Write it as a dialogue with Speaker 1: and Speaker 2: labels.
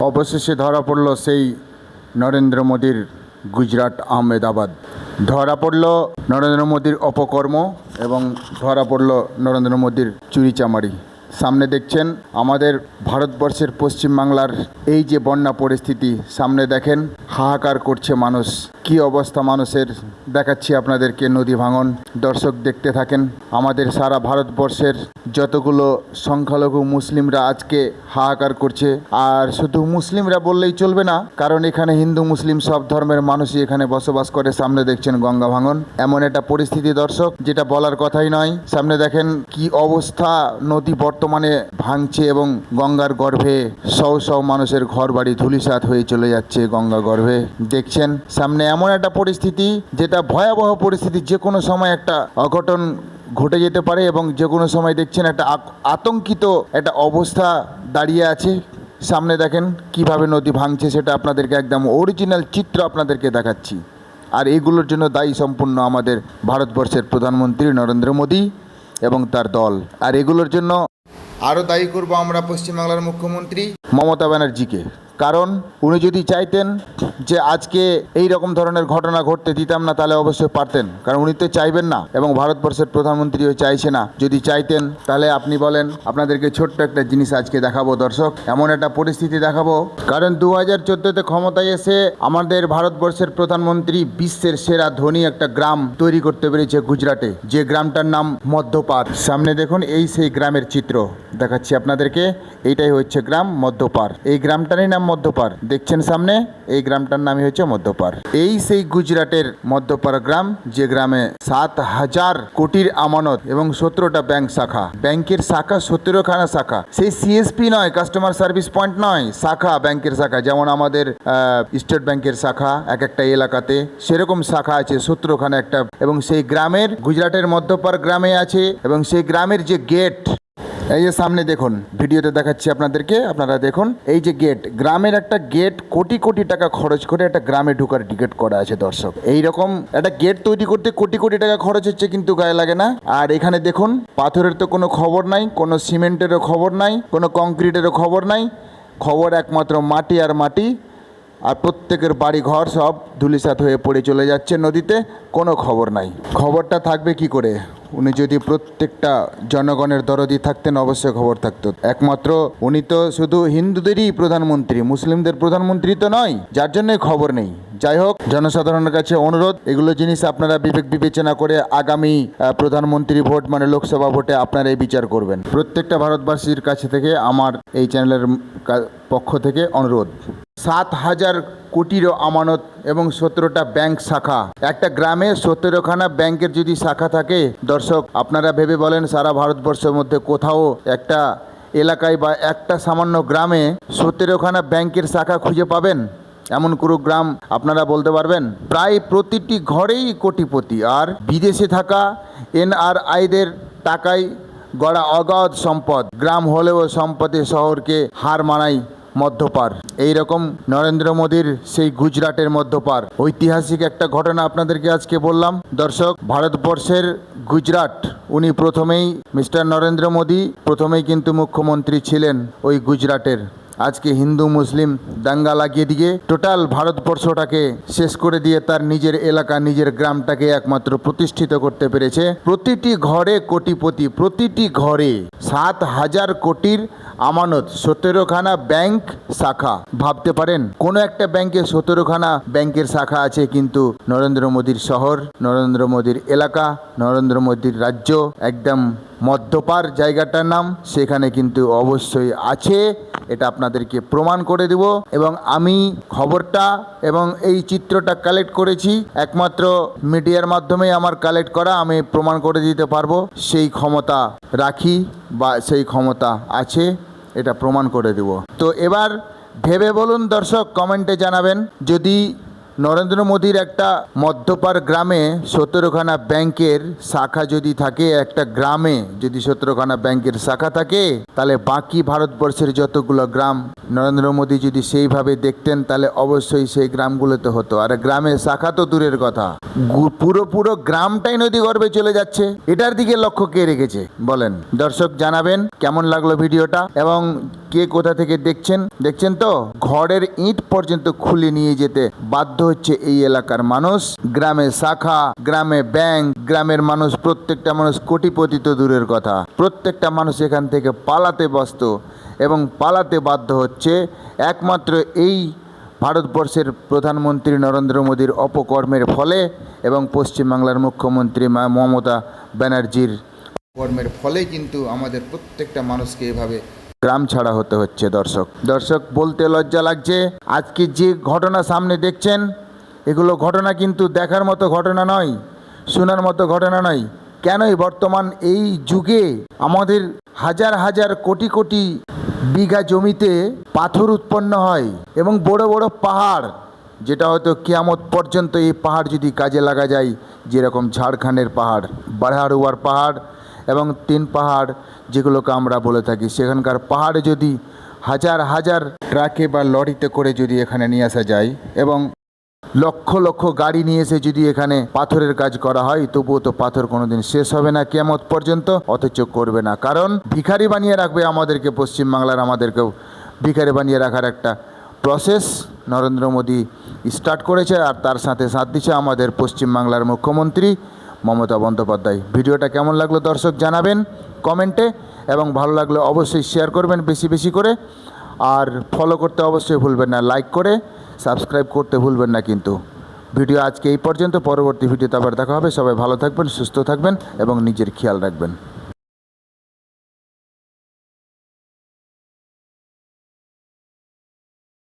Speaker 1: অবশেষে ধরা পড়ল সেই নরেন্দ্র মোদীর গুজরাট আহমেদাবাদ। ধরা পড়ল নরেন্দ্র মোদীর অপকর্ম এবং ধরা পড়ল নরেন্দ্র মোদীর চুরিচামারি। সামনে দেখছেন আমাদের ভারতবর্ষের পশ্চিমবাংলার এই যে বন্যা পরিস্থিতি, সামনে দেখেন হাহাকার করছে মানুষ। কি অবস্থা মানুষের? দেখাচ্ছি আপনাদেরকে নদী ভাঙন। দর্শক দেখতে থাকেন, আমাদের সারা ভারতবর্ষের যতগুলো সংখ্যালঘু মুসলিমরা আজকে হাহাকার করছে। আর শুধু মুসলিমরা বললেই চলবে না, কারণ এখানে হিন্দু, মুসলিম সব ধর্মের মানুষই এখানে বসবাস করে, সামনে দেখছেন গঙ্গা ভাঙন। এমন একটা পরিস্থিতি দর্শক, যেটা বলার কথাই নয়। সামনে দেখেন কি অবস্থা নদী বর্তমানে ভাঙছে এবং গঙ্গার গর্ভে সৌ সৌ মানুষের ঘর বাড়ি ধুলিসাৎ হয়ে চলে যাচ্ছে গঙ্গা গর্ভে। দেখছেন, সামনে এমন একটা পরিস্থিতি, যেটা ভয়াবহ পরিস্থিতি, যে কোনো সময় একটা অঘটন ঘটে যেতে পারে এবং যে কোনো সময় দেখছেন একটা আতঙ্কিত একটা অবস্থা দাঁড়িয়ে আছে। সামনে দেখেন, কীভাবে নদী ভাঙছে সেটা আপনাদেরকে একদম অরিজিনাল চিত্র আপনাদেরকে দেখাচ্ছি। আর এইগুলোর জন্য দায়ী সম্পূর্ণ আমাদের ভারতবর্ষের প্রধানমন্ত্রী নরেন্দ্র মোদী এবং তার দল। আর এগুলোর জন্য আরও দায়ী করব আমরা পশ্চিমবাংলার মুখ্যমন্ত্রী মমতা ব্যানার্জিকে। কারণ উনি যদি চাইতেন যে আজকে এই রকম ধরনের ঘটনা ঘটতে দিতাম না, তাহলে অবশ্যই পারতেন। কারণ উনি তো চাইবেন না এবং ভারতবর্ষের প্রধানমন্ত্রীও চাইছে না। যদি চাইতেন, তাহলে আপনি বলেন, আপনাদেরকে ছোট্ট একটা জিনিস আজকে দেখাবো দর্শক। এমন একটা পরিস্থিতি দেখাবো। কারণ দু হাজার চোদ্দোতে ক্ষমতায় এসে আমাদের ভারতবর্ষের প্রধানমন্ত্রী বিশ্বের সেরা ধনী একটা গ্রাম তৈরি করতে পেরেছে গুজরাটে। যে গ্রামটার নাম মধ্যপার সামনে দেখুন, এই সেই গ্রামের চিত্র। দেখাচ্ছি আপনাদেরকে। এইটাই হচ্ছে গ্রাম মধ্যপার। এই গ্রামটারই নাম মধ্যপার। দেখছেন সামনে? এই গ্রামটার নামই হচ্ছে মধ্যপার। এই সেই গুজরাটের মধ্যপার গ্রাম, যে গ্রামে সাত হাজার কোটির আমানত এবং সতেরোটা ব্যাংক শাখা। ব্যাংকের শাখা সতেরোখানা শাখা। সেই সিএসপি নয় কাস্টমার সার্ভিস পয়েন্ট নয়, শাখা ব্যাংকের শাখা। যেমন আমাদের স্টেট ব্যাংকের শাখা এক একটা এলাকাতে সেরকম শাখা আছে, সতেরোখানা একটা। এবং সেই গ্রামের, গুজরাটের মধ্যপার গ্রামে আছে এবং সেই গ্রামের যে গেট এই যে সামনে দেখুন, ভিডিওতে দেখাচ্ছি আপনাদেরকে। আপনারা দেখুন, এই যে গেট গ্রামের একটা গেট কোটি কোটি টাকা খরচ করে একটা গ্রামে ঢুকার টিকিট করা আছে, দর্শক। এই রকম একটা গেট তৈরি করতে কোটি কোটি টাকা খরচ হচ্ছে, কিন্তু গায়ে লাগে না। আর এখানে দেখুন, পাথরের তো কোনো খবর নাই, কোনো সিমেন্টেরও খবর নাই, কোনো কংক্রিটেরও খবর নাই। খবর একমাত্র মাটি আর মাটি। আর প্রত্যেকের বাড়ি ঘর সব ধুলিসাৎ হয়ে পড়ে চলে যাচ্ছে নদীতে, কোনো খবর নাই। খবরটা থাকবে কি করে? উনি যদি প্রত্যেকটা জনগণের দরদি থাকতেন, অবশ্যই খবর থাকতো। একমাত্র উনি তো শুধু হিন্দুদেরই প্রধানমন্ত্রী, মুসলিমদের প্রধানমন্ত্রী তো নয়, যার জন্যই খবর নেই। যাই হোক জনসাধারণের কাছে অনুরোধ, এগুলো জিনিস আপনারা বিবেক বিবেচনা করে আগামী প্রধানমন্ত্রী ভোট মানে লোকসভা ভোটে আপনারা এই বিচার করবেন। প্রত্যেকটা ভারতবাসীর কাছে থেকে আমার এই চ্যানেলের পক্ষ থেকে অনুরোধ। সাত হাজার কোটিরও আমানত এবং সতেরোটা ব্যাংক শাখা। একটা গ্রামে সতেরোখানা ব্যাংকের যদি শাখা থাকে, দর্শক, আপনারা ভেবে বলেন সারা ভারতবর্ষের মধ্যে কোথাও একটা এলাকায় বা একটা সামান্য গ্রামে সতেরোখানা ব্যাংকের শাখা খুঁজে পাবেন? এমন কোনো গ্রাম আপনারা বলতে পারবেন, প্রায় প্রতিটি ঘরেই কোটিপতি। আর বিদেশে থাকা এনআরআইদের টাকায় গড়া অগাধ সম্পদ। গ্রাম হলেও সম্পদে শহরকে হার মানায় মধ্যপার। এই রকম নরেন্দ্র মোদীর সেই গুজরাটের মধ্যপার। ঐতিহাসিক একটা ঘটনা আপনাদেরকে আজকে বললাম। দর্শক, ভারতবর্ষের গুজরাট, উনি প্রথমেই মিস্টার নরেন্দ্র মোদী, প্রথমেই কিন্তু মুখ্যমন্ত্রী ছিলেন ওই গুজরাটের। আজকে হিন্দু মুসলিম দাঙ্গা লাগিয়ে দিয়ে টোটাল ভারতবর্ষটাকে শেষ করে দিয়ে তার নিজের এলাকা, নিজের গ্রামটাকে একমাত্র প্রতিষ্ঠিত করতে পেরেছে। প্রতিটি ঘরে কোটিপতি, প্রতিটি ঘরে সাত হাজার কোটির আমানত, সতেরোখানা ব্যাংক শাখা। ভাবতে পারেন, কোনো একটা ব্যাংকে সতেরোখানা ব্যাংকের শাখা আছে, কিন্তু নরেন্দ্র মোদীর শহর, নরেন্দ্র মোদীর এলাকা, নরেন্দ্র মোদীর রাজ্য একদম মধ্যপার জায়গাটার নাম, সেখানে কিন্তু অবশ্যই আছে। এটা আপনাদেরকে প্রমাণ করে দেব। এবং আমি খবরটা এবং এই চিত্রটা কালেক্ট করেছি। একমাত্র মিডিয়ার মাধ্যমে আমার কালেক্ট করা, আমি প্রমাণ করে দিতে পারব। সেই ক্ষমতা রাখি বা সেই ক্ষমতা আছে, এটা প্রমাণ করে দেব। তো এবার ভেবে বলুন দর্শক কমেন্টে জানাবেন। যদি নরেন্দ্র মোদীর একটা মধ্যপার গ্রামে সতেরোখানা ব্যাংকের শাখা যদি থাকে, একটা গ্রামে যদি সতেরোখানা ব্যাংকের শাখা থাকে, তাহলে বাকি ভারতবর্ষের যতগুলো গ্রাম নরেন্দ্র মোদী যদি সেইভাবে দেখতেন, তাহলে অবশ্যই সেই গ্রামগুলোতে হতো। আর গ্রামের শাখা তো দূরের কথা। পুরো পুরো গ্রামটাই নদী গর্ভে চলে যাচ্ছে। এটার দিকে লক্ষ্য কে রেখেছে? বলেন। দর্শক জানাবেন কেমন লাগল ভিডিওটা এবং কে কোথা থেকে দেখছেন? দেখছেন তো? ঘরের ইট পর্যন্ত খুলে নিয়ে যেতে বাধ্য হচ্ছে এই এলাকার মানুষ। গ্রামে শাখা, গ্রামে ব্যাংক, গ্রামের মানুষ প্রত্যেকটা মানুষ কোটিপতি তো দূরের কথা। প্রত্যেকটা মানুষ এখান থেকে পালাতে ব্যস্ত এবং পালাতে বাধ্য হচ্ছে। একমাত্র এই ভারতবর্ষের প্রধানমন্ত্রী নরেন্দ্র মোদীর অপকর্মের ফলে এবং পশ্চিমবাংলার মুখ্যমন্ত্রী মমতা ব্যানার্জির কর্মের ফলে কিন্তু আমাদের প্রত্যেকটা মানুষকে এভাবে গ্রাম ছাড়া হতে হচ্ছে দর্শক। দর্শক, বলতে লজ্জা লাগছে। আজকে যে ঘটনা সামনে দেখছেন, এগুলো ঘটনা কিন্তু দেখার মতো ঘটনা নয়, শোনার মতো ঘটনা নয়। কেনই বর্তমান এই যুগে আমাদের হাজার হাজার কোটি কোটি বিঘা জমিতে পাথর উৎপন্ন হয় এবং বড় বড় পাহাড়, যেটা হয়তো কিয়ামত পর্যন্ত এই পাহাড় যদি কাজে লাগা যায়, যেরকম ঝাড়খণ্ডের পাহাড়, বারহাড়ুয়ার পাহাড় এবং তিন পাহাড় যেগুলোকে আমরা বলে থাকি। সেখানকার পাহাড়ে যদি হাজার হাজার ট্রাকে বা লরিতে করে যদি এখানে নিয়ে আসা যায় এবং লক্ষ লক্ষ গাড়ি নিয়ে এসে যদি এখানে পাথরের কাজ করা হয়, তবুও তো পাথর কোনোদিন শেষ হবে না কেমত পর্যন্ত অথচ করবে না। কারণ ভিখারি বানিয়ে রাখবে আমাদেরকে, পশ্চিমবাংলার আমাদেরকেও ভিখারি বানিয়ে রাখার একটা প্রসেস নরেন্দ্র মোদী স্টার্ট করেছে আর তার সাথে সাথ দিচ্ছে আমাদের পশ্চিমবাংলার মুখ্যমন্ত্রী মমতা বন্দ্যোপাধ্যায়। ভিডিওটা কেমন লাগল দর্শক জানাবেন কমেন্টে এবং ভালো লাগলে অবশ্যই শেয়ার করবেন বেশি বেশি করে। আর ফলো করতে অবশ্যই ভুলবেন না লাইক করে সাবস্ক্রাইব করতে ভুলবেন না কিন্তু। ভিডিও আজকে এই পর্যন্ত, পরবর্তী ভিডিওতে আবার দেখা হবে। সবাই ভালো থাকবেন, সুস্থ থাকবেন এবং নিজের খেয়াল রাখবেন।